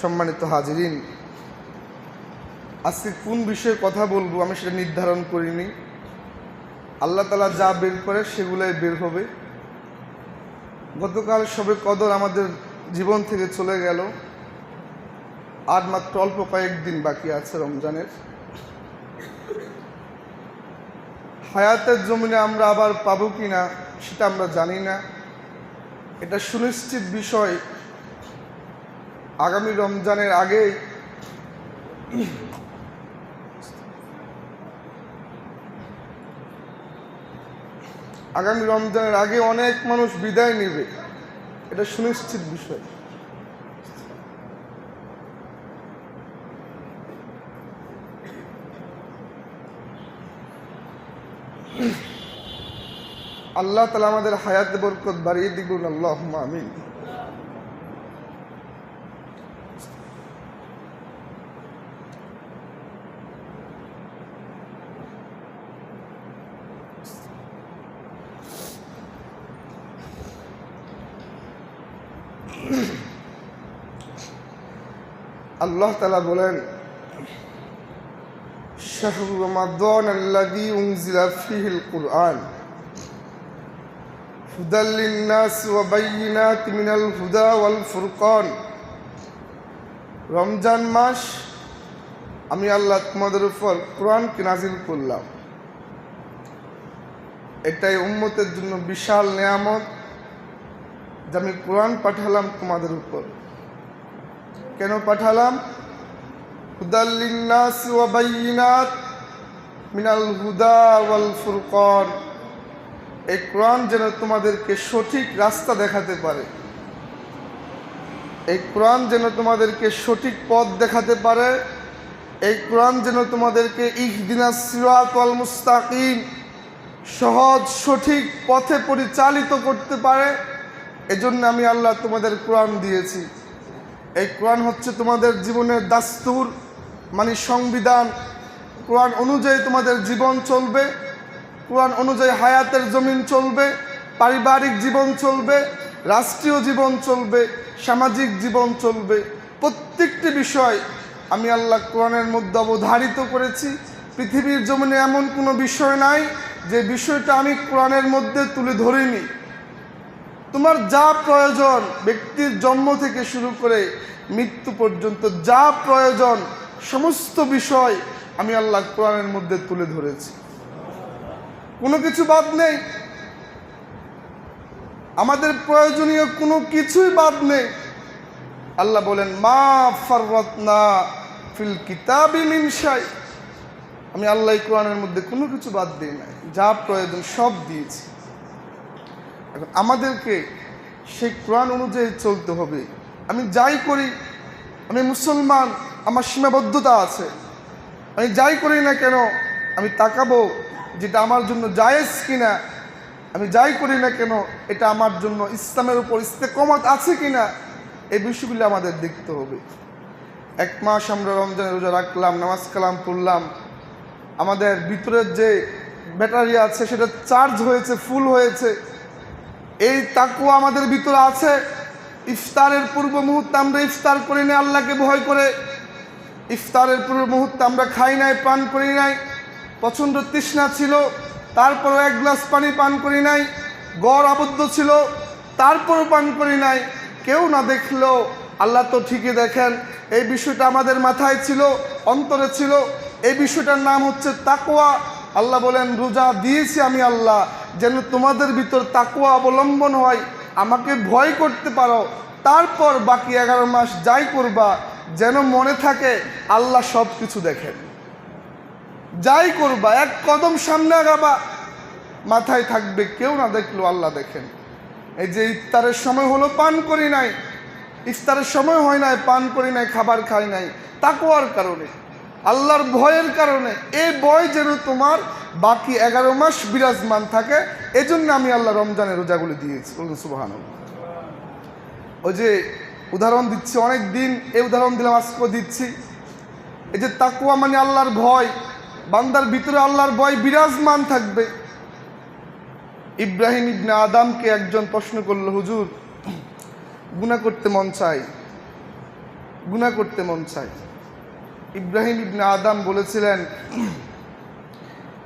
সম্মানিত হাজিরিন, আজকে কোন বিষয়ে কথা বলব আমি সেটা নির্ধারণ করিনি। আল্লাহ তালা যা বের করে সেগুলোই বের হবে। গতকাল সবে কদর আমাদের জীবন থেকে চলে গেল। আর মাত্র অল্প কয়েকদিন বাকি আছে রমজানের। হায়াতের জমিনে আমরা আবার পাবো কি না সেটা আমরা জানি না। এটা সুনিশ্চিত বিষয়। আগামী রমজানের আগেই আগামী রমজানের আগে অনেক মানুষ বিদায় নেবে। এটা সুনিশ্চিত বিষয়। আল্লাহ তালা আমাদের হায়াত বরকত বাড়িয়ে দিগুন আল্লাহ আমিন। আল্লাহ তালা বলেন শাহরু রমাদান আল্লাযী উনজিলা ফীহিল কুরআন। هدى للناس وبينات من الهدى والفرقان রমজান মাস আমি আল্লাহ তোমাদের উপর কোরআনকে নাজিল করলাম এটাই উম্মতের জন্য বিশাল নিয়ামত যে আমি কোরআন পাঠালাম তোমাদের উপর কেন পাঠালাম হুদাল্লিন্নাস ওয়া বাইয়িনাত মিনাল হুদা ওয়াল ফুরকান এই কোরআন যেন তোমাদেরকে সঠিক রাস্তা দেখাতে পারে। এই কোরআন যেন তোমাদেরকে সঠিক পথ দেখাতে পারে। এই কোরআন যেন তোমাদেরকে ইহদিনা সিরাত ওয়াল মুস্তাকিম সহজ, সঠিক পথে পরিচালিত করতে পারে। এজন্য আমি আল্লাহ তোমাদের কোরআন দিয়েছি। এই কোরআন হচ্ছে তোমাদের জীবনের দাস্তুর মানে সংবিধান। কোরআন অনুযায়ী তোমাদের জীবন চলবে। কোরআন অনুযায়ী হায়াতের জমিন চলবে, পারিবারিক জীবন চলবে, রাষ্ট্রীয় জীবন চলবে, সামাজিক জীবন চলবে। প্রত্যেকটি বিষয় আমি আল্লাহ কোরআনের মধ্যে অবধারিত করেছি। পৃথিবীর জমিনে এমন কোনো বিষয় নাই যে বিষয়টা আমি কোরআনের মধ্যে তুলে ধরিনি। তোমার যা প্রয়োজন ব্যক্তির জন্ম থেকে শুরু করে মৃত্যু পর্যন্ত যা প্রয়োজন সমস্ত বিষয় আমি আল্লাহ কোরআনের মধ্যে তুলে ধরেছি। কোনো কিছু বাদ নেই। আমাদের প্রয়োজনীয় কোনো কিছুই বাদ নেই। আল্লাহ বলেন, মা ফাররতনা ফিল কিতাবি মিনসাই আমি আল্লাহ কোরআনের মধ্যে কোনো কিছু বাদ দিই নাই। যা প্রয়োজন সব দিয়েছি। এখন আমাদেরকে সেই কোরআন অনুযায়ী চলতে হবে। আমি যাই করি, আমি মুসলমান, আমার সীমাবদ্ধতা আছে। আমি যাই করি না কেন, আমি তাকাবো যেটা আমার জন্য জায়েজ কিনা, আমি যাই করি না কেন, এটা আমার জন্য ইসলামের উপর ইস্তেকমত আছে কিনা, এই বিষয়গুলি আমাদের দেখতে হবে। এক মাস আমরা রমজানের রোজা রাখলাম, নামাজ কালাম পড়লাম। আমাদের ভিতরের যে ব্যাটারি আছে, সেটা চার্জ হয়েছে, ফুল হয়েছে। এই তাকুয়া আমাদের ভিতরে আছে। ইফতারের পূর্ব মুহূর্তে আমরা ইফতার করি নাই, আল্লাহকে ভয় করে। ইফতারের পূর্ব মুহূর্তে আমরা খাই নাই, পান করি নাই। প্রচণ্ড তৃষ্ণা ছিল, তারপরও এক গ্লাস পানি পান করি নাই, গড় আবদ্ধ ছিল, তারপরও পান করি নাই, কেউ না দেখলেও আল্লাহ তো ঠিকই দেখেন, এই বিষয়টা আমাদের মাথায় ছিল, অন্তরে ছিল, এই বিষয়টার নাম হচ্ছে তাকোয়া আল্লাহ বলেন, রোজা দিয়েছি আমি আল্লাহ, যেন তোমাদের ভিতর তাকুয়া অবলম্বন হয়, আমাকে ভয় করতে পারো। তারপর বাকি এগারো মাস যাই করবা, যেন মনে থাকে আল্লাহ সব কিছু দেখেন। যাই করবা, এক কদম সামনে আগাবা। মাথায় থাকবে কেউ না দেখল আল্লাহ দেখেন। এই যে ইফতারের সময় হলো, পান করি নাই। ইফতারের সময় হয় নাই, পান করি নাই, খাবার খাই নাই। তাকুয়ার কারণে, আল্লাহর ভয়ের কারণে এই ভয় যেন তোমার বাকি এগারো মাস বিরাজমান থাকে, এজন্য আমি আল্লাহ রমজানের রোজাগুলি দিয়েছি। সুবাহান ওই যে উদাহরণ দিচ্ছি অনেক দিন এই উদাহরণ দিলাম আজকে দিচ্ছি। এই যে তাকুয়া মানে আল্লাহর ভয়। বান্দার ভিতরে আল্লাহর ভয় বিরাজমান থাকবে। ইব্রাহিম ইবনে আদামকে একজন প্রশ্ন করল, হুজুর গুণা করতে মন চায়? গুণা করতে মন চায়। ইব্রাহিম ইবনে আদাম বলেছিলেন,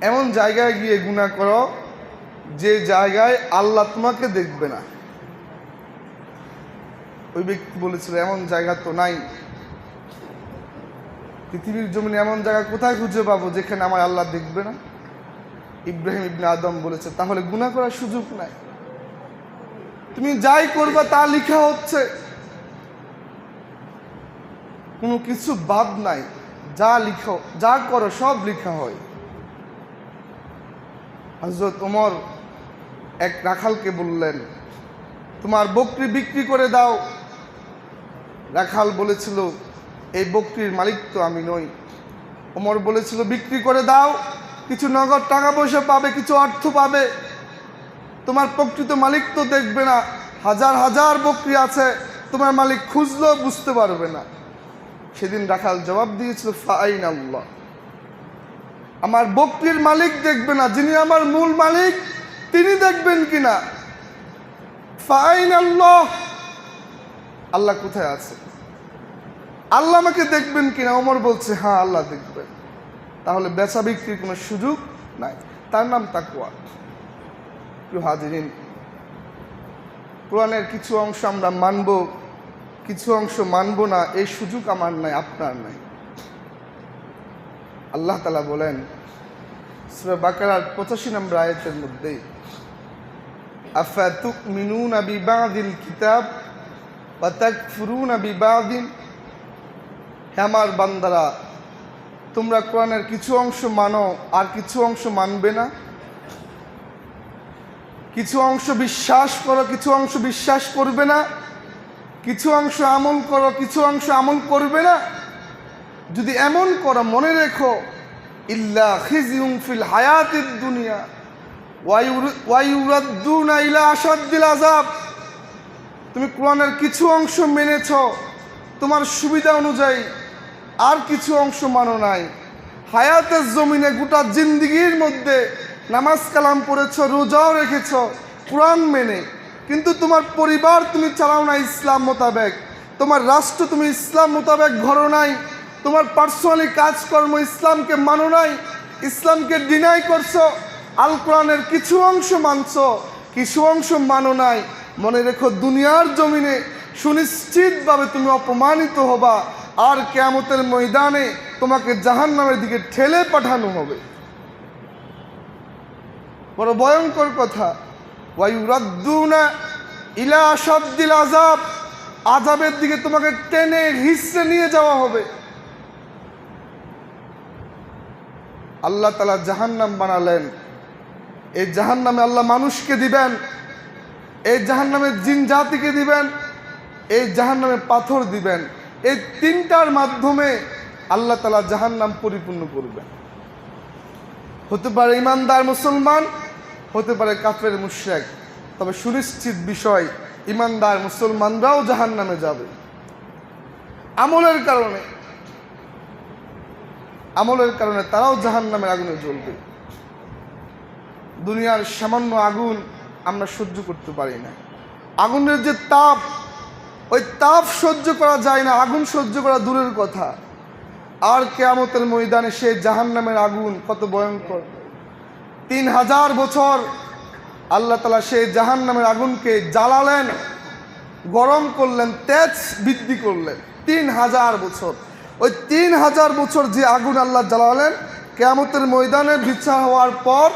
এমন জায়গায় গিয়ে গুণা করো, যে জায়গায় আল্লাহ তোমাকে দেখবে না। ওই ব্যক্তি বলেছিল, এমন জায়গা তো নাই। পৃথিবীর জমিনে এমন জায়গা কোথায় খুঁজে পাবো যেখানে আমার আল্লাহ দেখবে না? ইব্রাহিম ইবনে আদম বলেছে, তাহলে গুণা করার সুযোগ নাই। তুমি যাই করবা তা লিখা হচ্ছে। কোনো কিছু বাদ নাই। যা লিখো, যা করো, সব লিখা হয়। হজরত ওমর এক রাখালকে বললেন, তোমার বকরি বিক্রি করে দাও। রাখাল বলেছিল এই বকরির মালিক তো আমি নই। ওমর বলেছিল, বিক্রি করে দাও, কিছু নগদ টাকা পয়সা পাবে, কিছু অর্থ পাবে। তোমার প্রকৃত মালিক তো দেখবে না, হাজার হাজার বকরি আছে, তোমার মালিক খুঁজলেও বুঝতে পারবে না। সেদিন রাখাল জবাব দিয়েছিল ফাইন আল্লাহ আমার বকরির মালিক দেখবে না, যিনি আমার মূল মালিক, তিনি দেখবেন কিনা? ফাইন আল্লাহ আল্লাহ কোথায় আছে? আল্লাহ আমাকে দেখবেন কিনা? ওমর বলছে হ্যাঁ আল্লাহ দেখবেন। তাহলে বেচা বিক্রির কোনো সুযোগ নাই। তার নাম তাকুয়া হাজিরিন, কোরআনের কিছু অংশ আমরা মানব, কিছু অংশ মানব না, এই সুযোগ আমার নাই, আপনার নাই। আল্লাহ তালা বলেন, সুরা বাকারার পঁচাশি নম্বর আয়তের মধ্যে আফাতুক মিনুন আবি বাদিল কিতাব বা তাক ফুরুন আবি আমার বান্দারা, তোমরা কোরআনের কিছু অংশ মানো, আর কিছু অংশ মানবে না? কিছু অংশ বিশ্বাস করো, কিছু অংশ বিশ্বাস করবে না? কিছু অংশ আমল করো, কিছু অংশ আমল করবে না? যদি এমন করো, মনে রেখো, ইল্লা খিজিউম ফিল হায়াতিদ দুনিয়া ইলা আযাব। তুমি কোরআনের কিছু অংশ মেনেছ, তোমার সুবিধা অনুযায়ী আর কিছু অংশ মানো নাই। হায়াতের জমিনে গোটা জিন্দিগির মধ্যে নামাজ কালাম পড়েছ, রোজাও রেখেছ, কোরআন মেনে। কিন্তু তোমার পরিবার তুমি চালাও না ইসলাম মোতাবেক। তোমার রাষ্ট্র তুমি ইসলাম মোতাবেক ঘরো নাই। তোমার পার্সোনালি কাজকর্ম ইসলামকে মানো নাই। ইসলামকে ডিনাই করছ, আল কোরআনের কিছু অংশ মানছ, কিছু অংশ মানো নাই। মনে রেখো দুনিয়ার জমিনে সুনিশ্চিতভাবে তুমি অপমানিত হবা। আর কেয়ামতের ময়দানে তোমাকে জাহান নামের দিকে ঠেলে পাঠানো হবে। বড় ভয়ঙ্কর কথা। ওয়াইউরাদ্দুনা ইলা আসাদ্দিল আজাব আজাবের দিকে তোমাকে টেনে হিসে নিয়ে যাওয়া হবে। আল্লাহ তালা জাহান্নাম বানালেন। এই জাহান্নামে আল্লাহ মানুষকে দিবেন। এই জাহান্নামে জিন জাতিকে দিবেন। এই জাহান্নামে পাথর দিবেন। এই তিনটার মাধ্যমে আল্লাহ তালা জাহান্নাম পরিপূর্ণ করবেন। হতে পারে ইমানদার মুসলমান, হতে পারে কাফের মুশ্রেক। তবে সুনিশ্চিত বিষয়, ইমানদার মুসলমানরাও জাহান নামে যাবে। আমলের কারণে আমলের কারণে তারাও জাহান নামের আগুনে জ্বলবে। দুনিয়ার সামান্য আগুন আমরা সহ্য করতে পারি না। আগুনের যে তাপ ওই তাপ সহ্য করা যায় না, আগুন সহ্য করা দূরের কথা। আর কেয়ামতের ময়দানে সে জাহান নামের আগুন কত ভয়ঙ্কর। তিন হাজার বছর আল্লাহ তালা সেই জাহান নামের আগুনকে জ্বালালেন, গরম করলেন, তেজ বৃদ্ধি করলেন। তিন হাজার বছর। ওই তিন হাজার বছর যে আগুন আল্লাহ জ্বালালেন, কেয়ামতের ময়দানে বিছা হওয়ার পর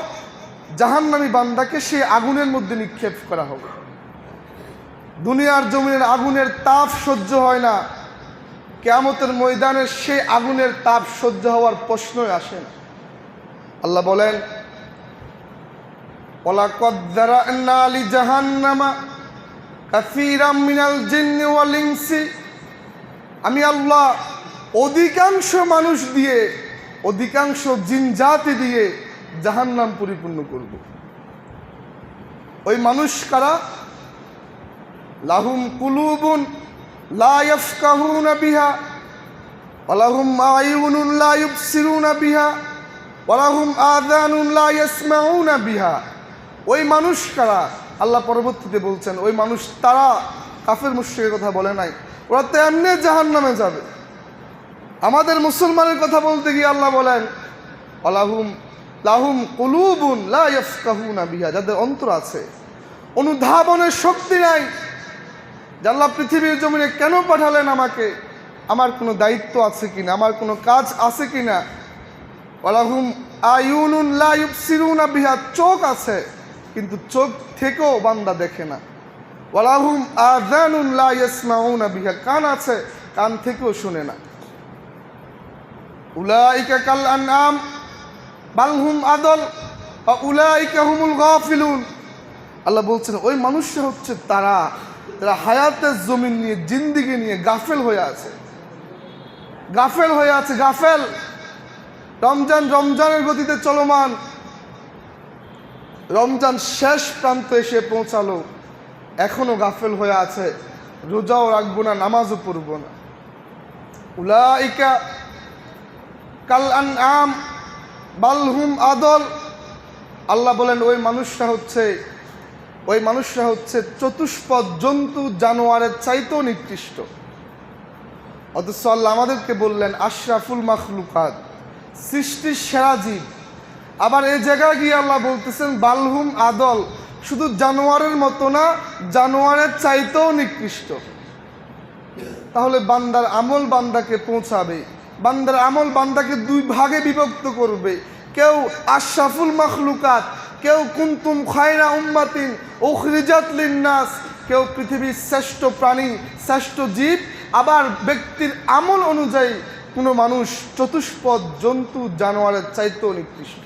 জাহান্নামী বান্দাকে সেই আগুনের মধ্যে নিক্ষেপ করা হবে। দুনিয়ার জমিনের আগুনের তাপ সহ্য হয় না। কেয়ামতের ময়দানে সেই আগুনের তাপ সহ্য হওয়ার প্রশ্নই আসে না। আল্লাহ বলেন দারা'না লিজাহান্নামা মিনাল জিন্নি আমি আল্লাহ অধিকাংশ মানুষ দিয়ে, অধিকাংশ জিন জাতি দিয়ে জাহান্নাম পরিপূর্ণ করব। ওই মানুষ কারা? লাহুম কুলুবুন লা ইয়াফকাহুনা বিহা ওয়ালাহুম আয়ুনুন লা ইউবসিরুনা বিহা ওয়ালাহুম আযানুন লা ইয়াসমাউনা বিহা। ওই মানুষ কারা? আল্লাহ পরবর্তীতে বলছেন, ওই মানুষ তারা কাফের মুশ্রিকের কথা বলে নাই। ওরা তো এমনি জাহান নামে যাবে। আমাদের মুসলমানের কথা বলতে গিয়ে আল্লাহ বলেন আলাহুম লাহুম কুলুবুন লা ইয়াফকাহুনা বিহা, যাদের অন্তর আছে, অনুধাবনের শক্তি নাই আল্লাহ পৃথিবীর জমিনে কেন পাঠালেন আমাকে? আমার কোনো দায়িত্ব আছে কি না আমার কোনো কাজ আছে কিনা? ওয়ালাহুম আয়ুনুন লা ইউবসিরুনা বিহা, চোখ আছে, কিন্তু চোখ থেকেও বান্দা দেখে না। লা ইয়াসমাউনা বিহা, কান আছে, কান থেকেও শুনে না। উলাইকা কাল আনআম, বাল হুম আদল উলাইকা হুমুল গাফিলুন। আল্লাহ বলছেন, ওই মানুষটা হচ্ছে তারা। তারা হায়াতের জমিন নিয়ে, জিন্দিগি নিয়ে গাফেল হয়ে আছে। গাফেল হয়ে আছে, গাফেল। রমজান রমজানের গতিতে চলমান। রমজান শেষ প্রান্ত এসে পৌঁছালো। এখনও গাফেল হয়ে আছে। রোজাও রাখব না, নামাজও পড়ব না। উলাইকা কাল আন আম বালহুম আদল। আল্লাহ বলেন, ওই মানুষটা হচ্ছে ওই মানুষরা হচ্ছে চতুষ্পদ জন্তু জানোয়ারের চাইতেও নিকৃষ্ট। অথচ আল্লাহ আমাদেরকে বললেন, আশরাফুল মাখলুকাত, সৃষ্টির সেরা জীব। আবার এই জায়গায় গিয়ে আল্লাহ বলতেছেন, বালহুম আদল, শুধু জানোয়ারের মতো না, জানোয়ারের চাইতেও নিকৃষ্ট। তাহলে বান্দার আমল বান্দাকে পৌঁছাবে, বান্দার আমল বান্দাকে দুই ভাগে বিভক্ত করবে। কেউ আশরাফুল মখলুকাত কেউ কুন্তুম খায়রা উম্মাতিন উখরিজাত লিন্নাস। কেউ পৃথিবীর শ্রেষ্ঠ প্রাণী, শ্রেষ্ঠ জীব, আবার ব্যক্তির আমল অনুযায়ী কোনো মানুষ চতুষ্পদ, জন্তু, জানোয়ারের চাইতেও নিকৃষ্ট।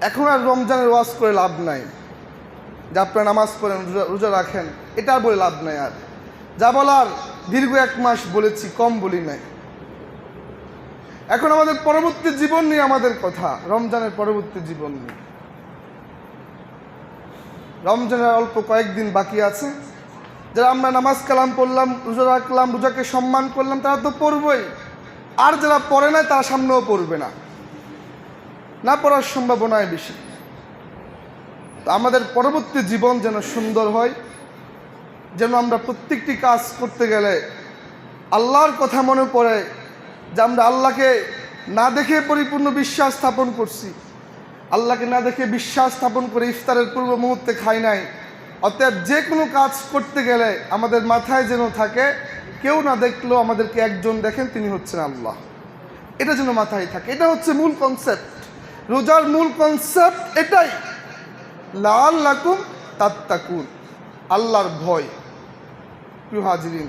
এখন আর রমজানের ওয়াজ করে লাভ নাই। যে আপনারা নামাজ পড়েন, রোজা রাখেন এটা বলে লাভ নাই আর। যা বলার দীর্ঘ এক মাস বলেছি, কম বলি নাই। এখন আমাদের পরবর্তী জীবন নিয়ে আমাদের কথা, রমজানের পরবর্তী জীবন নিয়ে। রমজানের অল্প কয়েকদিন বাকি আছে। যারা আমরা নামাজ কালাম পড়লাম, রোজা রাখলাম, রোজাকে সম্মান করলাম, তারা তো পড়বই। আর যারা পড়ে না তারা সামনেও পড়বে না। না পড়ার সম্ভাবনায় বেশি। আমাদের পরবর্তী জীবন যেন সুন্দর হয়, যেন আমরা প্রত্যেকটি কাজ করতে গেলে আল্লাহর কথা মনে পড়ে যে আমরা আল্লাহকে না দেখে পরিপূর্ণ বিশ্বাস স্থাপন করছি। আল্লাহকে না দেখে বিশ্বাস স্থাপন করে ইফতারের পূর্ব মুহূর্তে খাই নাই। অতএব যে কোনো কাজ করতে গেলে আমাদের মাথায় যেন থাকে, কেউ না দেখলেও আমাদেরকে একজন দেখেন, তিনি হচ্ছেন আল্লাহ। এটা যেন মাথায় থাকে। এটা হচ্ছে মূল কনসেপ্ট রোজার মূল কনসেপ্ট এটাই। লাল লাকুম তাত্তাকুন। আল্লাহর ভয়। প্রিয় হাজিরিন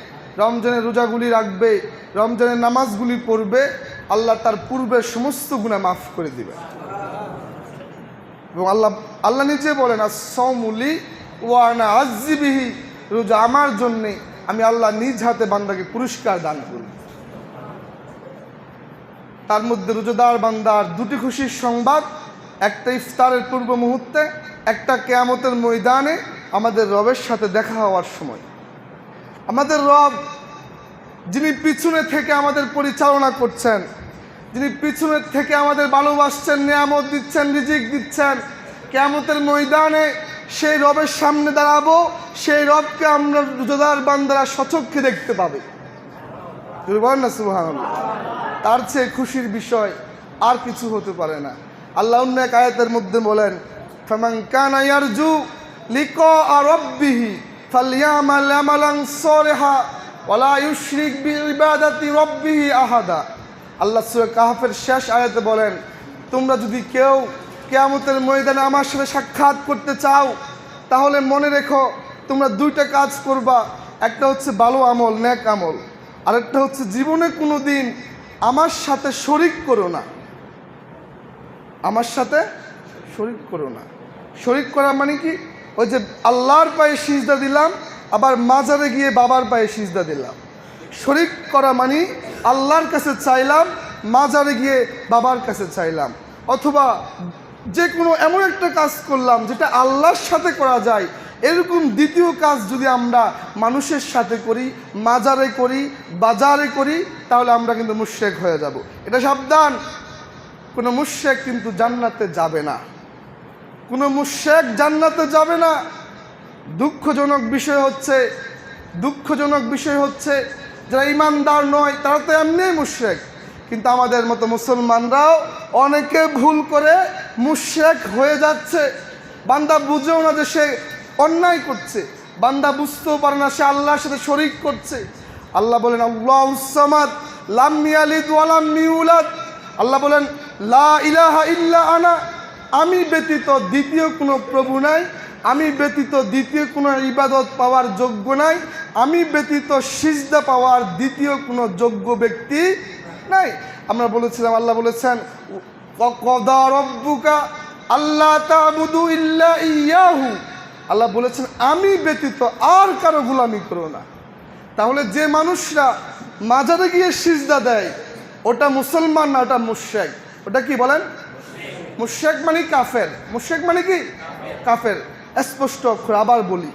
রমজানের রোজাগুলি রাখবে রমজানের নামাজগুলি পড়বে, আল্লাহ তার পূর্বের সমস্ত গুণা মাফ করে দিবে এবং আল্লাহ আল্লাহ নিজে বলেন সৌমুলি ওয়ানা আজিবিহি রোজা আমার জন্যে আমি আল্লাহ নিজ হাতে বান্দাকে পুরস্কার দান করি তার মধ্যে রোজাদার বান্দার দুটি খুশির সংবাদ, একটা ইফতারের পূর্ব মুহূর্তে, একটা কেয়ামতের ময়দানে আমাদের রবের সাথে দেখা হওয়ার সময়। আমাদের রব, যিনি পিছনে থেকে আমাদের পরিচালনা করছেন, যিনি পিছনে থেকে আমাদের ভালোবাসছেন নিয়ামত দিচ্ছেন, রিজিক দিচ্ছেন, কেয়ামতের ময়দানে সেই রবের সামনে দাঁড়াবো, সেই রবকে আমরা রোজাদার বান্দারা সচক্ষে দেখতে পাবে। না, সুবহানাল্লাহ। তার চেয়ে খুশির বিষয় আর কিছু হতে পারে না। আল্লাহ অন্য এক আয়াতের মধ্যে বলেন, ফামান কানা ইয়ারজু লিকা রাব্বিহি ফালইয়ামাল আমালান সালিহা ওয়ালা ইউশরিক বিইবাদাতি রাব্বিহি আহাদা আল্লাহ সূরা কাহফের শেষ আয়াতে বলেন, তোমরা যদি কেউ কেয়ামতের ময়দানে আমার সাথে সাক্ষাৎ করতে চাও, তাহলে মনে রেখো তোমরা দুইটা কাজ করবা। একটা হচ্ছে ভালো আমল ন্যাক আমল। আরেকটা হচ্ছে জীবনে কোনো দিন আমার সাথে শরিক করো না। আমার সাথে শরিক করো না। শরিক করা মানে কি? ওই যে আল্লাহর পায়ে সিজদা দিলাম, আবার মাজারে গিয়ে বাবার পায়ে সিজদা দিলাম। শরিক করা মানে আল্লাহর কাছে চাইলাম, মাজারে গিয়ে বাবার কাছে চাইলাম। অথবা যে কোনো এমন একটা কাজ করলাম যেটা আল্লাহর সাথে করা যায়। এরকম দ্বিতীয় কাজ যদি আমরা মানুষের সাথে করি, মাজারে করি, বাজারে করি, তাহলে আমরা কিন্তু মুশেক হয়ে যাব। এটা সাবধান। কোনো মুশেক কিন্তু জান্নাতে যাবে না। কোনো মুশেক জান্নাতে যাবে না। দুঃখজনক বিষয় হচ্ছে, দুঃখজনক বিষয় হচ্ছে, যারা ইমানদার নয়, তারা তো এমনি মুশেক কিন্তু আমাদের মতো মুসলমানরাও অনেকে ভুল করে মুশেক হয়ে যাচ্ছে। বান্দা বুঝেও না যে সে অন্যায় করছে। বান্দা বুঝতেও পারে না সে আল্লাহর সাথে শরিক করছে। আল্লাহ বলেন আল্লাহ বলেন, লা ইলাহা ইল্লা আনা। আমি ব্যতীত দ্বিতীয় কোনো প্রভু নাই। আমি ব্যতীত দ্বিতীয় কোনো ইবাদত পাওয়ার যোগ্য নাই। আমি ব্যতীত সিজদা পাওয়ার দ্বিতীয় কোনো যোগ্য ব্যক্তি নাই। আমরা বলেছিলাম, আল্লাহ বলেছেন আল্লাহ ইল্লা ইয়াহু। আল্লাহ বলেছেন, আমি ব্যতীত আর কারও গোলামি করো না। তাহলে যে মানুষরা মাজারে গিয়ে সিজদা দেয়, ওটা মুসলমান না ওটা মুশেক ওটা কি বলেন? মুশেক মানে কাফের। মুশেক মানে কি? কাফের। স্পষ্ট অক্ষর আবার বলি।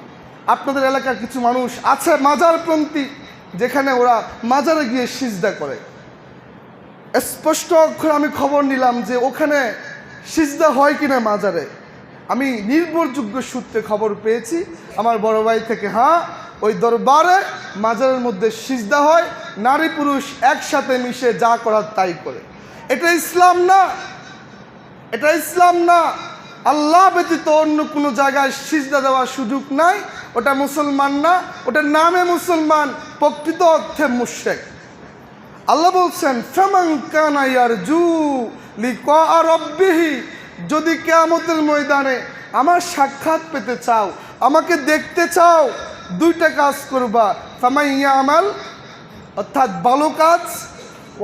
আপনাদের এলাকার কিছু মানুষ আছে মাজারপন্থী যেখানে ওরা মাজারে গিয়ে সিজদা করে। স্পষ্ট অক্ষর আমি খবর নিলাম যে ওখানে সিজদা হয় কিনা মাজারে। আমি নির্ভরযোগ্য সূত্রে খবর পেয়েছি। আমার বড় ভাই থেকে হ্যাঁ ওই দরবারে মাজারের মধ্যে সিজদা হয়, নারী পুরুষ একসাথে মিশে যা করার তাই করে। এটা ইসলাম না এটা ইসলাম না। আল্লাহ ব্যতীত অন্য কোনো জায়গায় সিজদা দেওয়ার সুযোগ নাই। ওটা মুসলমান না। ওটা নামে মুসলমান। প্রকৃত অর্থে মুশেক আল্লাহ বলছেন ফেমাং কানাইয়ার জু লিকা রব্বিহি। যদি কেয়ামতের ময়দানে আমার সাক্ষাৎ পেতে চাও, আমাকে দেখতে চাও, দুইটা কাজ করবা। ফামাইয়া আমাল অর্থাৎ ভালো কাজ।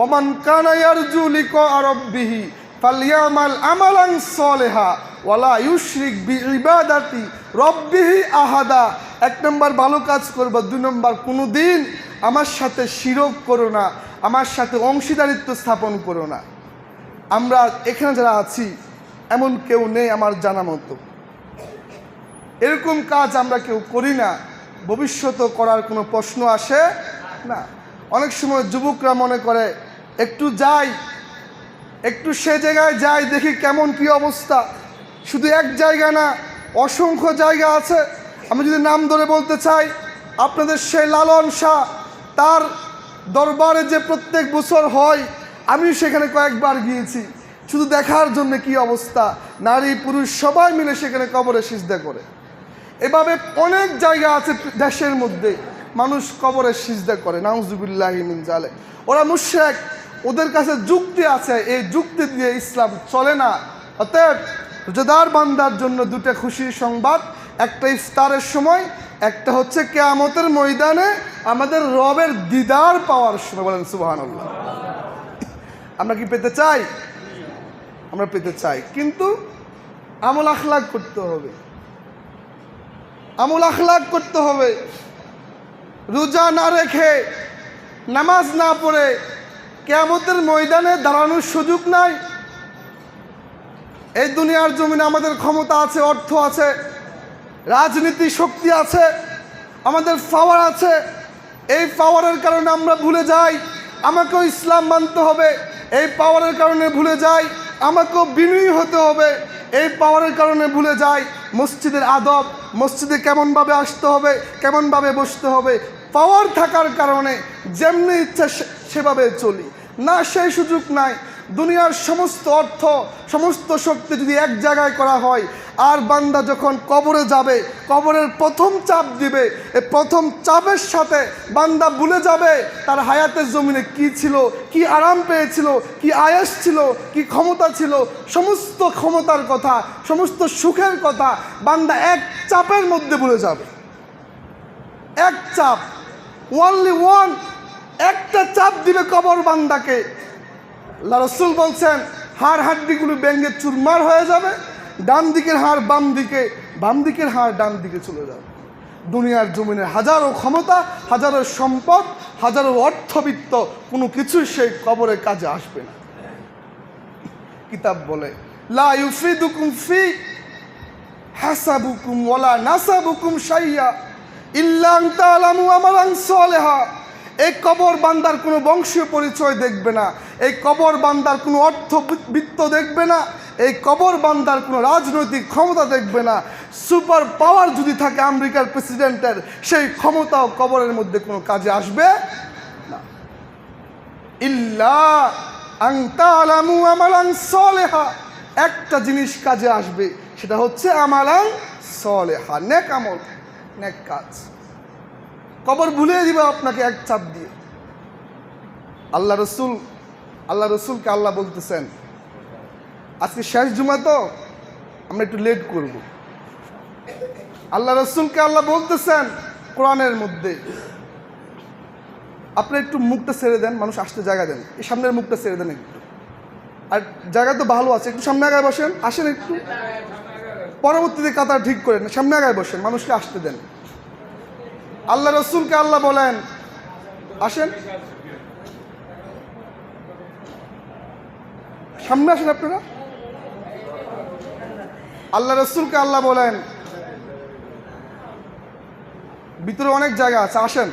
ওমান কানাইয়ার জু লিকা রব্বিহি। ফালিয়ামাল আমালাং সলেহা ওয়ালা ইউশরিক বি ইবাদাতি রব্বিহি আহাদা। এক নম্বর ভালো কাজ করবা, দুই নম্বর কোনো দিন আমার সাথে শিরক করো না, আমার সাথে অংশীদারিত্ব স্থাপন করো না। আমরা এখানে যারা আছি, এমন কেউ নেই আমার জানা মতো। এরকম কাজ আমরা কেউ করি না ভবিষ্যত করার কোনো প্রশ্ন আসে না। অনেক সময় যুবকরা মনে করে, একটু যাই একটু সে জায়গায় যাই, দেখি কেমন কি অবস্থা। শুধু এক জায়গা না, অসংখ্য জায়গা আছে। আমি যদি নাম ধরে বলতে চাই, আপনাদের সে লালন শাহ, তার দরবারে যে প্রত্যেক বছর হয় আমি সেখানে কয়েকবার গিয়েছি। শুধু দেখার জন্য কি অবস্থা? নারী, পুরুষ, সবাই মিলে সেখানে কবরে সিজদা করে। এভাবে অনেক জায়গা আছে দেশের মধ্যে, মানুষ কবরে সিজদা করে, নাউজুবিল্লাহ মিন জালে ওরা মুশেক ওদের কাছে যুক্তি আছে, এই যুক্তি দিয়ে ইসলাম চলে না। অতএব রোজাদার বান্দার জন্য দুটো খুশির সংবাদ, একটা ইফতারের সময়, একটা হচ্ছে কেয়ামতের ময়দানে আমাদের রবের দিদার পাওয়ার সময়। বলেন সুবাহান আমরা কি পেতে চাই? আমরা পেতে চাই। কিন্তু আমল আখলাগ করতে হবে। আমল আখলাগ করতে হবে। রোজা না রেখে, নামাজ না পড়ে কেয়ামতের ময়দানে দাঁড়ানোর সুযোগ নাই। এই দুনিয়ার জমিনে আমাদের ক্ষমতা আছে, অর্থ আছে, রাজনীতি শক্তি আছে, আমাদের পাওয়ার আছে। এই পাওয়ারের কারণে আমরা ভুলে যাই, আমাকেও ইসলাম মানতে হবে। এই পাওয়ারের কারণে ভুলে যাই, আমাকেও বিনয়ী হতে হবে। এই পাওয়ারের কারণে ভুলে যাই, মসজিদের আদব, মসজিদে কেমনভাবে আসতে হবে, কেমনভাবে বসতে হবে। পাওয়ার থাকার কারণে যেমনি ইচ্ছা সেভাবে চলি। না সেই সুযোগ নাই। দুনিয়ার সমস্ত অর্থ, সমস্ত শক্তি যদি এক জায়গায় করা হয়, আর বান্দা যখন কবরে যাবে, কবরের প্রথম চাপ দিবে এই প্রথম চাপের সাথে বান্দা ভুলে যাবে তার হায়াতের জমিনে কি ছিল, কি আরাম পেয়েছিল, কি আয়াস ছিল, কি ক্ষমতা ছিল, সমস্ত ক্ষমতার কথা, সমস্ত সুখের কথা বান্দা এক চাপের মধ্যে ভুলে যাবে। এক চাপ। ওয়ানলি ওয়ান একটা চাপ দিবে কবর বান্দাকে। আল্লাহ রসুল বলছেন, হাড় হাড্ডিগুলো ব্যঙ্গে চুরমার হয়ে যাবে, ডান দিকের হাড় বাম দিকে, বাম দিকের হাড় ডান দিকে চলে যাবে। দুনিয়ার জমিনের হাজারো ক্ষমতা, হাজারো সম্পদ, হাজারো অর্থবিত্ত, কোনো কিছুই সেই কবরের কাজে আসবে না। কিতাব বলে, লা ইউফিদুকুম ফি হাসাবুকুম ওয়ালা নাসাবুকুম শাইয়া ইল্লা আন তা'লামু আমালান সালিহা। এই কবর বান্দার কোনো বংশীয় পরিচয় দেখবে না। এই কবর বান্দার কোনো অর্থবিত্ত দেখবে না। এই কবর বান্দার কোনো রাজনৈতিক ক্ষমতা দেখবে না। সুপার পাওয়ার যদি থাকে আমেরিকার প্রেসিডেন্টের, সেই ক্ষমতাও কবরের মধ্যে কোনো কাজে আসবে না। ইল্লা আন তা'লামু আমালান সালিহা। একটা জিনিস কাজে আসবে, সেটা হচ্ছে আমালান সলেহা, নেক আমল, নেক কাজ। কবর ভুলিয়ে দিবে আপনাকে এক চাপ দিয়ে। আল্লাহ রসুল, আল্লাহ রসুলকে আল্লাহ বলতেছেন, আজকে শেষ জুমা তো আমরা একটু লেট করব। আল্লাহ রসুলকে আল্লাহ বলতেছেন কোরআনের মধ্যে, আপনি একটু মুখটা ছেড়ে দেন, মানুষ আসতে জায়গা দেন, এই সামনের মুখটা ছেড়ে দেন একটু। আর জায়গা তো ভালো আছে, একটু সামনে আগায় বসেন, আসেন একটু। পরবর্তীতে কাতার ঠিক করেন, সামনে আগায় বসেন, মানুষকে আসতে দেন। আল্লাহ রসুলকে আল্লাহ বলেন। আসেন। সামনে আসেন আপনারা। আল্লাহ রসুলকে আল্লাহ বলেন। ভিতরে অনেক জায়গা আছে, আসেন।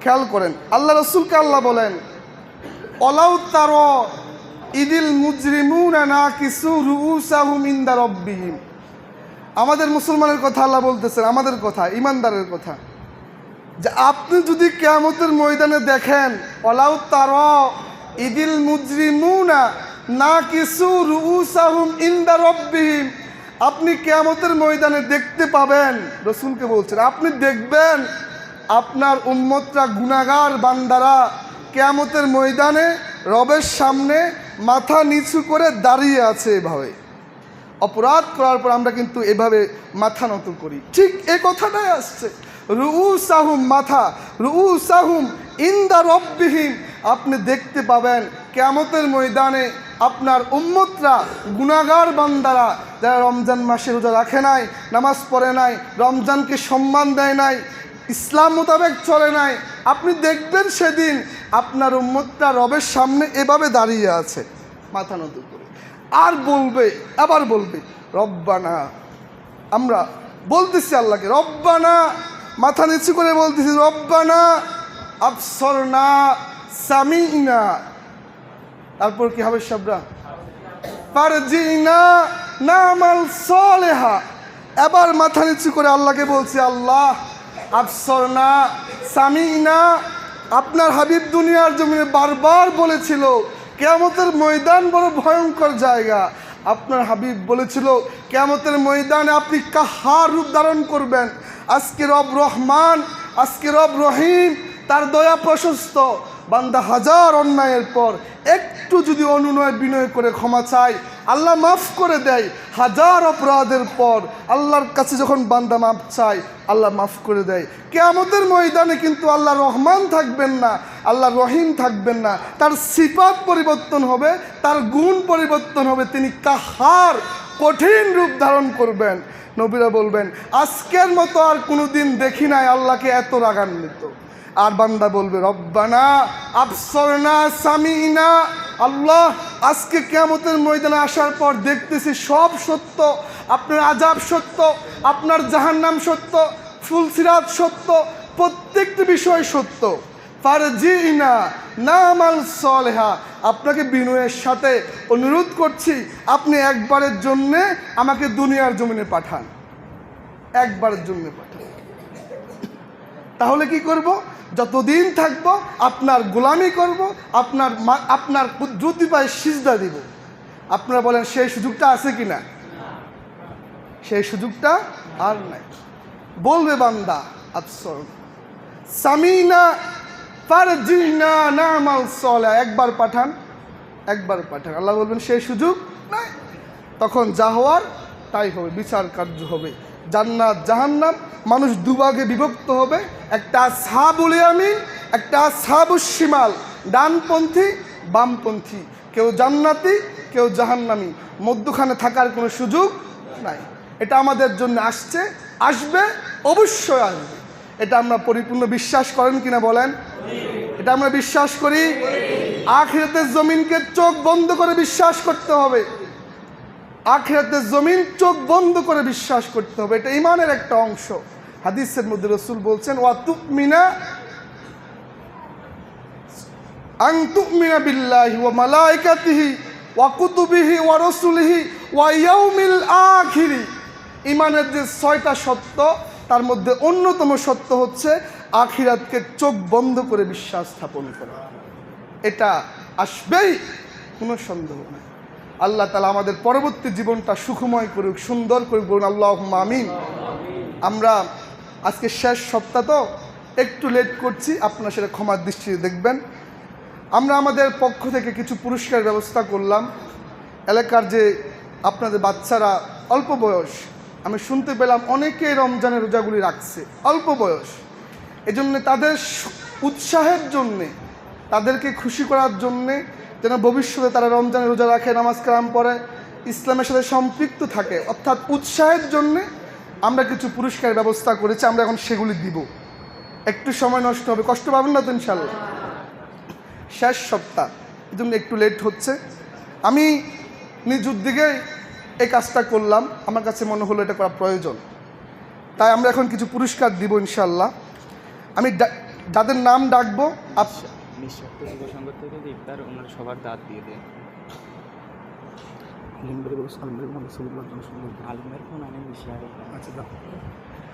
খেয়াল করেন। আল্লাহ রসুলকে আল্লাহ বলেন অলাউ তার ইদিল মুজরিমুনা না কিছু রুউসাহুম ইন্দা রব্বিহিম। আমাদের মুসলমানের কথা আল্লাহ বলতেছেন, আমাদের কথা, ইমানদারের কথা। যে আপনি যদি কেয়ামতের ময়দানে দেখেন অলাউ তার ইদিল মুজরিমুনা, না কিছু রুউসাহুম ইন্দা আপনি কেয়ামতের ময়দানে দেখতে পাবেন, রসুলকে বলছেন, আপনি দেখবেন আপনার উম্মতরা গুনাগার বান্দারা কেয়ামতের ময়দানে রবের সামনে মাথা নিচু করে দাঁড়িয়ে আছে এভাবে। অপরাধ করার পর আমরা কিন্তু এভাবে মাথা নত করি। ঠিক এ কথাটাই আসছে। রুউ সাহুম মাথা রুউ সাহুম ইন্দা রব্বিহীন আপনি দেখতে পাবেন কেমতের ময়দানে আপনার উম্মতরা গুনাগার বান্দারা যারা রমজান মাসে রোজা রাখে নাই, নামাজ পড়ে নাই, রমজানকে সম্মান দেয় নাই, ইসলাম মোতাবেক চলে নাই, আপনি দেখবেন সেদিন আপনার উম্মতটা রবের সামনে এভাবে দাঁড়িয়ে আছে। মাথা নত করে। আর বলবে, আবার বলবে, রব্বানা। আমরা বলতেছি আল্লাহকে, রব্বানা। মাথা নিচু করে বলতেছি, রব্বানা আফসর না সামিনা। তারপর কি হবে সবরা? পারজিনা নামাল সলেহা। এবার মাথা নিচু করে আল্লাহকে বলছি, আল্লাহ আফসর না সামিনা। আপনার হাবিব দুনিয়ার জমিনে বারবার বলেছিল কেয়ামতের ময়দান বড় ভয়ঙ্কর জায়গা। আপনার হাবিব বলেছিল, কেয়ামতের ময়দানে আপনি কাহার রূপ ধারণ করবেন? আজকে রব রহমান, আজকে রব রহিম, তার দয়া প্রশস্ত। বান্দা হাজার অন্যায়ের পর একটু যদি অনুনয় বিনয় করে ক্ষমা চায়, আল্লাহ মাফ করে দেয়। হাজার অপরাধের পর আল্লাহর কাছে যখন বান্দা মাফ চায়, আল্লাহ মাফ করে দেয়। কেয়ামতের ময়দানে কিন্তু আল্লাহ রহমান থাকবেন না, আল্লাহ রহিম থাকবেন না। তার সিপাত পরিবর্তন হবে, তার গুণ পরিবর্তন হবে। তিনি কাহার কঠিন রূপ ধারণ করবেন। নবীরা বলবেন, আজকের মতো আর কোনো দিন দেখি নাই আল্লাহকে এত রাগান্বিত। আর বান্দা বলবে, রব্বানা আফসরনা সামিনা। আল্লাহ, আজকে কেয়ামতের ময়দানে আসার পর দেখতেছি সব সত্য। আপনার আজাব সত্য, আপনার জাহান্নাম সত্য ফুলসিরাত সত্য, প্রত্যেকটি বিষয় সত্য। ফারজিনা নামাল সলেহা। আপনাকে বিনয়ের সাথে অনুরোধ করছি, আপনি একবারের জন্যে আমাকে দুনিয়ার জমিনে পাঠান। একবারের জন্য পাঠান। তাহলে কি করব? যতদিন থাকব, আপনার গোলামি করব, আপনার আপনার কুদ্রুতি পায়ে সিজদা দিব। আপনারা বলেন, সেই সুযোগটা আছে কি না সেই সুযোগটা আর নাই। বলবে বান্দা আফসর সামিনা ফারজিনা নামাল সলা একবার পাঠান একবার পাঠান। আল্লাহ বলবেন, সেই সুযোগ নাই। তখন যা হওয়ার তাই হবে, বিচার কার্য হবে। জান্নাত, জাহান্নাম। মানুষ দুভাগে বিভক্ত হবে। একটা সাবুলে আমি একটা সাবুসিমাল ডানপন্থী, বামপন্থী। কেউ জান্নাতি, কেউ জাহান্নামি। মধ্যখানে থাকার কোনো সুযোগ নাই। এটা আমাদের জন্য আসছে, আসবে, অবশ্যই আসবে। এটা আমরা পরিপূর্ণ বিশ্বাস করেন কিনা বলেন? এটা আমরা বিশ্বাস করি। আখিরাতের জমিনকে চোখ বন্ধ করে বিশ্বাস করতে হবে। আখিরাতের জমিন চোখ বন্ধ করে বিশ্বাস করতে হবে। এটা ইমানের একটা অংশ। হাদিসের মধ্যে রসুল বলছেন, ওয়া তুমিনা, আং তুমিনা বিল্লাহি ওয়া মালাইকাতিহি ওয়া কুতুবিহি ওয়া রসুলিহি ওয়া ইয়াউমিল আখিরি। ইমানের যে ছয়টা সত্য, তার মধ্যে অন্যতম সত্য হচ্ছে আখিরাতকে চোখ বন্ধ করে বিশ্বাস স্থাপন করা। এটা আসবেই, কোনো সন্দেহ নেই। আল্লাহ তালা আমাদের পরবর্তী জীবনটা সুখময় করুক, সুন্দর করুক বলুন আল্লাহ আমিন। আমরা আজকে শেষ সপ্তাহ তো, একটু লেট করছি, আপনারা সেটা ক্ষমার দৃষ্টিতে দেখবেন। আমরা আমাদের পক্ষ থেকে কিছু পুরস্কার ব্যবস্থা করলাম। এলাকার যে আপনাদের বাচ্চারা অল্প বয়স, আমি শুনতে পেলাম অনেকেই রমজানের রোজাগুলি রাখছে, অল্প বয়স। এজন্য তাদের উৎসাহের জন্যে, তাদেরকে খুশি করার জন্যে যেন ভবিষ্যতে তারা রমজানের রোজা রাখে, নামাজ কালাম পড়ে, ইসলামের সাথে সম্পৃক্ত থাকে। অর্থাৎ উৎসাহের জন্যে আমরা কিছু পুরস্কার ব্যবস্থা করেছি, আমরা এখন সেগুলি দিব। একটু সময় নষ্ট হবে, কষ্ট পাবেন না তো ইনশাল্লাহ শেষ সপ্তাহ, এই জন্য একটু লেট হচ্ছে। আমি নিজ উদ্যোগে এই কাজটা করলাম, আমার কাছে মনে হলো এটা করা প্রয়োজন। তাই আমরা এখন কিছু পুরস্কার দিব ইনশাল্লাহ আমি যাদের নাম ডাকবো, আপ- নিঃস্বার্থ যুব সংঘ থেকে যে ইফতার ওনারা সবার দাঁত দিয়ে দেন শেয়ারে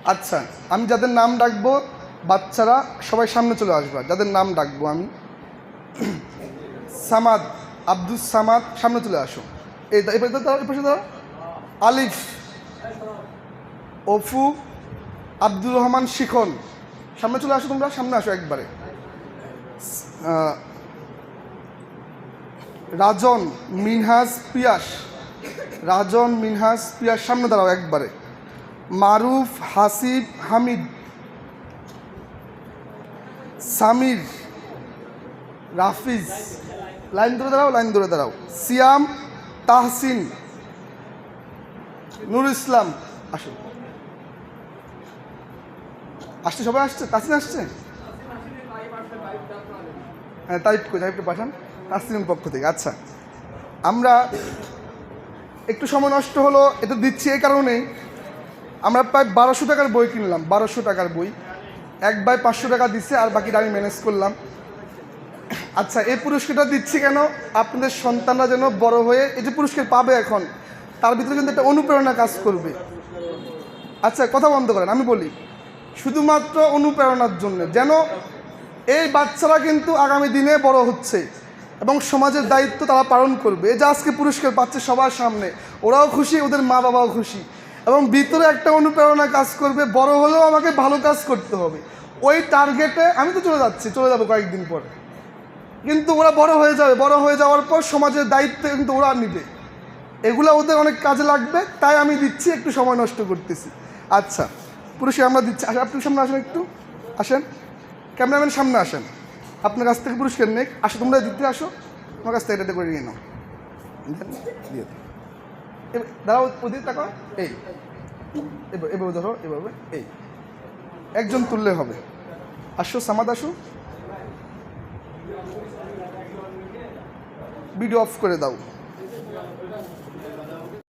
আচ্ছা আমি যাদের নাম ডাকবো বাচ্চারা সবাই সামনে চলে আসবে। যাদের নাম ডাকবো আমি। সামাদ আব্দুস সামাদ সামনে চলে আসো। এই দা- এই পাশে দাও এই পাশে দাও। আলিফ অফু আব্দুর রহমান শিখন। সামনে চলে আসো তোমরা সামনে আসো একবারে। রাজন মিনহাজ পিয়াস, রাজন মিনহাজ পিয়াস, সামনে দাঁড়াও একবারে। মারুফ হাসিব হামিদ, সামির, রাফিজ, লাইন ধরে দাঁড়াও, লাইন ধরে দাঁড়াও। সিয়াম, তাহসিন নুর ইসলাম, আসুন। আসছে, সবাই আসছে? তাসিন আসছে? হ্যাঁ টাইপ করে টাইপটা পাঠান তাসিনের পক্ষ থেকে। আচ্ছা আমরা একটু সময় নষ্ট হলো, এটা দিচ্ছি এই কারণেই। আমরা প্রায় বারোশো টাকার বই কিনলাম, বারোশো টাকার বই। এক বাই পাঁচশো টাকা দিচ্ছে আর বাকিটা আমি ম্যানেজ করলাম। আচ্ছা এই পুরস্কারটা দিচ্ছি কেন? আপনাদের সন্তানরা যেন বড় হয়ে এই যে পুরস্কার পাবে এখন, তার ভিতরে কিন্তু একটা অনুপ্রেরণা কাজ করবে। আচ্ছা কথা বন্ধ করেন, আমি বলি, শুধুমাত্র অনুপ্রেরণার জন্য, যেন এই বাচ্চারা কিন্তু আগামী দিনে বড় হচ্ছে এবং সমাজের দায়িত্ব তারা পালন করবে। এই যে আজকে পুরস্কার পাচ্ছে সবার সামনে, ওরাও খুশি, ওদের মা বাবাও খুশি। এবং ভিতরে একটা অনুপ্রেরণা কাজ করবে, বড় হলেও আমাকে ভালো কাজ করতে হবে। ওই টার্গেটে আমি তো চলে যাচ্ছি, চলে যাব কয়েকদিন পর। কিন্তু ওরা বড় হয়ে যাবে, বড় হয়ে যাওয়ার পর সমাজের দায়িত্ব কিন্তু ওরা নিবে। এগুলো ওদের অনেক কাজে লাগবে, তাই আমি দিচ্ছি, একটু সময় নষ্ট করতেছি। আচ্ছা পুরস্কার আমরা দিচ্ছি। আসেন আপনি সামনে আসেন একটু। আসেন। ক্যামেরাম্যান সামনে আসেন। আপনার কাছ থেকে পুরস্কার নেই আসো, তোমরা দিতে আসো। আমার কাছ থেকে এটা করে নিয়ে নাও। দিয়ে দাঁড়াও, ওদিকে তাকাও। এই এভাবে ধরো, এভাবে, এই। একজন তুললে হবে। আসো, সামাদ, আসো। ভিডিও অফ করে দাও।